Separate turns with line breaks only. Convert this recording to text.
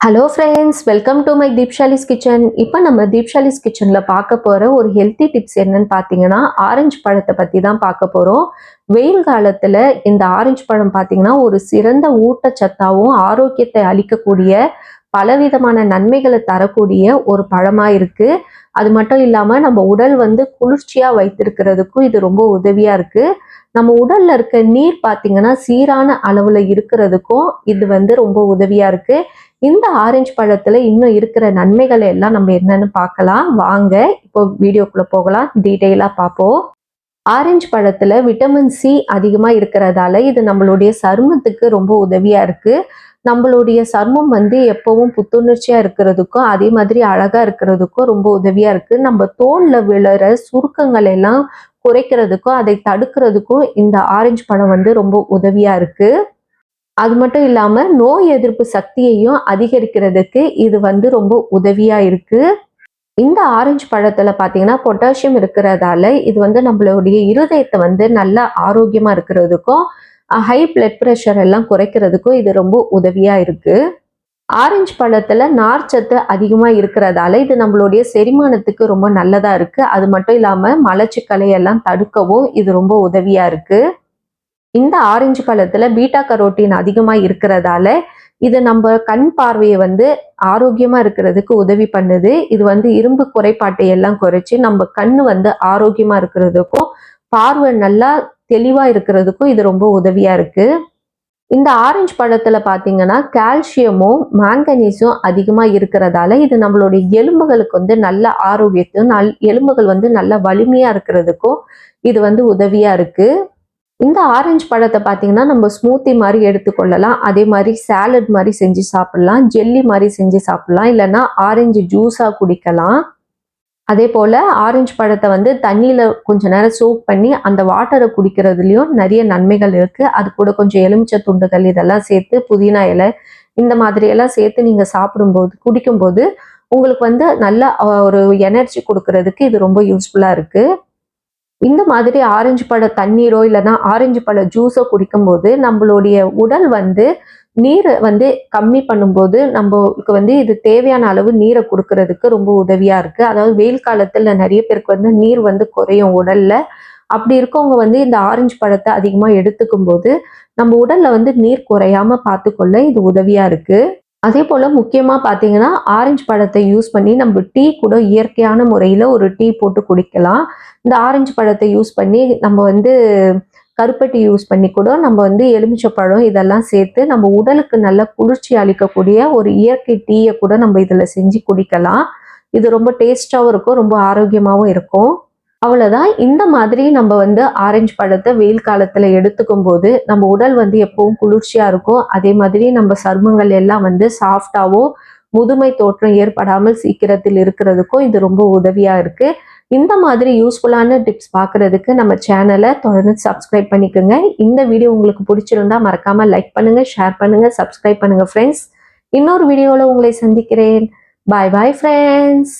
Hello friends welcome to my Deepshali's kitchen இப்போ நம்ம தீப்ஷாலிஸ் கிச்சனில் பார்க்க போகிற ஒரு ஹெல்த்தி டிப்ஸ் என்னன்னு பார்த்தீங்கன்னா ஆரஞ்சு பழத்தை பற்றி தான் பார்க்க போகிறோம் வெயில் காலத்தில் இந்த ஆரஞ்சு பழம் பார்த்தீங்கன்னா ஒரு சிறந்த ஊட்டச்சத்தாகவும் ஆரோக்கியத்தை அளிக்கக்கூடிய பலவிதமான நன்மைகளை தரக்கூடிய ஒரு பழமாக இருக்குது அது மட்டும் இல்லாமல் நம்ம உடல் வந்து குளிர்ச்சியாக வைத்திருக்கிறதுக்கும் இது ரொம்ப உதவியாக இருக்குது நம்ம உடல்ல இருக்க நீர் பார்த்தீங்கன்னா சீரான அளவில் இருக்கிறதுக்கும் இது வந்து ரொம்ப உதவியாக இருக்குது இந்த ஆரஞ்சு பழத்துல இன்னும் இருக்கிற நன்மைகள் எல்லாம் நம்ம என்னன்னு பார்க்கலாம். வாங்க இப்போ வீடியோக்குள்ள போகலாம். டீட்டெயிலா பார்ப்போம். ஆரஞ்சு பழத்துல விட்டமின் சி அதிகமா இருக்கிறதால இது நம்மளுடைய சருமத்துக்கு ரொம்ப உதவியா இருக்கு. நம்மளுடைய சர்மம் வந்து எப்பவும் புத்துணர்ச்சியா இருக்கிறதுக்கும் அதே மாதிரி அழகா இருக்கிறதுக்கும் ரொம்ப உதவியா இருக்கு. நம்ம தோல்ல விழுற சுருக்கங்கள் எல்லாம் குறைக்கிறதுக்கும் அதை தடுக்கிறதுக்கும் இந்த ஆரஞ்சு பழம் வந்து ரொம்ப உதவியா இருக்கு. அது மட்டும் இல்லாமல் நோய் எதிர்ப்பு சக்தியையும் அதிகரிக்கிறதுக்கு இது வந்து ரொம்ப உதவியாக இருக்குது இந்த ஆரஞ்சு பழத்தில் பார்த்தீங்கன்னா பொட்டாசியம் இருக்கிறதால இது வந்து நம்மளுடைய இருதயத்தை வந்து நல்ல ஆரோக்கியமாக இருக்கிறதுக்கும் ஹை பிளட் ப்ரெஷர் எல்லாம் குறைக்கிறதுக்கும் இது ரொம்ப உதவியாக இருக்குது ஆரஞ்சு பழத்தில் நார்ச்சத்து அதிகமாக இருக்கிறதால இது நம்மளுடைய செரிமானத்துக்கு ரொம்ப நல்லதாக இருக்குது அது மட்டும் இல்லாமல் மலச்சிக்கலை எல்லாம் தடுக்கவும் இது ரொம்ப உதவியாக இருக்குது இந்த ஆரஞ்சு பழத்துல பீட்டா கரோட்டின் அதிகமா இருக்கிறதால இது நம்ம கண் பார்வையை வந்து ஆரோக்கியமா இருக்கிறதுக்கு உதவி பண்ணுது. இது வந்து இரும்பு குறைபாட்டை எல்லாம் குறைச்சி நம்ம கண்ணு வந்து ஆரோக்கியமா இருக்கிறதுக்கும் பார்வை நல்லா தெளிவா இருக்கிறதுக்கும் இது ரொம்ப உதவியா இருக்கு. இந்த ஆரஞ்சு பழத்துல பாத்தீங்கன்னா கால்சியமும் மாங்கனீஸும் அதிகமா இருக்கிறதால இது நம்மளுடைய எலும்புகளுக்கு வந்து நல்ல ஆரோக்கியத்தையும் நல் எலும்புகள் வந்து நல்ல வலிமையா இருக்கிறதுக்கும் இது வந்து உதவியா இருக்கு. இந்த ஆரஞ்சு பழத்தை பார்த்தீங்கன்னா நம்ம ஸ்மூத்தி மாதிரி எடுத்துக்கொள்ளலாம். அதே மாதிரி சாலட் மாதிரி செஞ்சு சாப்பிடலாம். ஜெல்லி மாதிரி செஞ்சு சாப்பிடலாம். இல்லைன்னா ஆரஞ்சு ஜூஸாக குடிக்கலாம். அதே போல் ஆரஞ்சு பழத்தை வந்து தண்ணியில் கொஞ்சம் நேரம் சோப் பண்ணி அந்த வாட்டரை குடிக்கிறதுலையும் நிறைய நன்மைகள் இருக்குது அது கூட கொஞ்சம் எலுமிச்சை துண்டுகள் இதெல்லாம் சேர்த்து புதினா இலை இந்த மாதிரி எல்லாம் சேர்த்து நீங்கள் சாப்பிடும்போது குடிக்கும்போது உங்களுக்கு வந்து நல்ல ஒரு எனர்ஜி கொடுக்கறதுக்கு இது ரொம்ப யூஸ்ஃபுல்லாக இருக்குது இந்த மாதிரி ஆரஞ்சு பழ தண்ணீரோ இல்லைன்னா ஆரஞ்சு பழ ஜூஸோ குடிக்கும்போது நம்மளுடைய உடல் வந்து நீரை வந்து கம்மி பண்ணும்போது நம்மளுக்கு வந்து இது தேவையான அளவு நீரை கொடுக்கறதுக்கு ரொம்ப உதவியாக இருக்குது அதாவது வெயில் காலத்தில் நிறைய பேருக்கு வந்து நீர் வந்து குறையும் உடலில். அப்படி இருக்கவங்க வந்து இந்த ஆரஞ்சு பழத்தை அதிகமாக எடுத்துக்கும் போது நம்ம உடலில் வந்து நீர் குறையாம பார்த்துக்கொள்ள இது உதவியாக இருக்குது அதே போல் முக்கியமாக பார்த்தீங்கன்னா ஆரஞ்சு பழத்தை யூஸ் பண்ணி நம்ம டீ கூட இயற்கையான முறையில் ஒரு டீ போட்டு குடிக்கலாம். இந்த ஆரஞ்சு பழத்தை யூஸ் பண்ணி நம்ம வந்து கருப்பட்டி யூஸ் பண்ணி கூட நம்ம வந்து எலுமிச்சப்பழம் இதெல்லாம் சேர்த்து நம்ம உடலுக்கு நல்ல குளிர்ச்சி அளிக்கக்கூடிய ஒரு இயற்கை டீயை கூட நம்ம இதில் செஞ்சு குடிக்கலாம். இது ரொம்ப டேஸ்டாகவும் இருக்கும் ரொம்ப ஆரோக்கியமாகவும் இருக்கும். அவ்வளோதான் இந்த மாதிரி நம்ம வந்து ஆரஞ்சு பழத்தை வெயில் காலத்தில் எடுத்துக்கும் போது நம்ம உடல் வந்து எப்பவும் குளிர்ச்சியாக இருக்கும் அதே மாதிரி நம்ம சருமங்கள் எல்லாம் வந்து சாஃப்டாகவும் முதுமை தோற்றம் ஏற்படாமல் சீக்கிரத்தில் இருக்கிறதுக்கும் இது ரொம்ப உதவியாக இருக்குது இந்த மாதிரி யூஸ்ஃபுல்லான டிப்ஸ் பார்க்குறதுக்கு நம்ம சேனலை தொடர்ந்து சப்ஸ்கிரைப் பண்ணிக்கோங்க. இந்த வீடியோ உங்களுக்கு பிடிச்சிருந்தா மறக்காமல் லைக் பண்ணுங்கள் ஷேர் பண்ணுங்கள் சப்ஸ்கிரைப் பண்ணுங்கள் ஃப்ரெண்ட்ஸ் இன்னொரு வீடியோவில் உங்களை சந்திக்கிறேன். பாய் பாய் ஃப்ரெண்ட்ஸ்